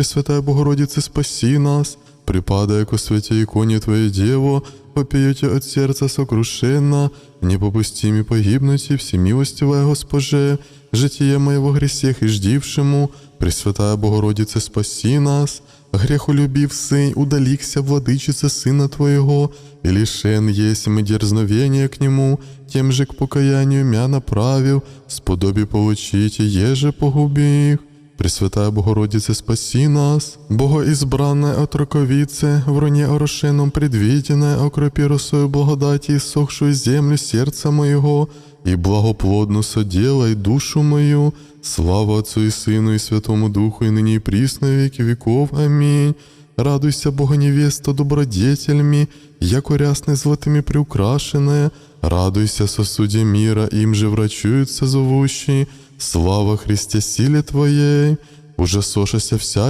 Пресвятая Богородице, спаси нас, припадая ко святой иконе Твоей Дево, попьете от сердца сокрушенно, не попустими погибнуть и всемилостивая Госпоже, житие моего гресех и ждившему, Пресвятая Богородице, спаси нас, грехолюбив Сын, удалихся, владычица Сына Твоего, и лишен есть мы дерзновения к Нему, тем же к покаянию мя направив, сподоби получите, еже погубих. Пресвятая Богородице, спаси нас, Богоизбранная отроковице, в роне орошеном предвиденное, окропи росою благодати, иссохшую землю сердца моего, и благоплодно соделай душу мою, слава Отцу и Сыну и Святому Духу, и ныне и присно и веки веков. Аминь. Радуйся, Бога невеста, добродетельми, яко рясны золотыми приукрашенная, радуйся, сосуде мира, им же врачуются зовущие, слава Христе силе Твоей, уже сошася вся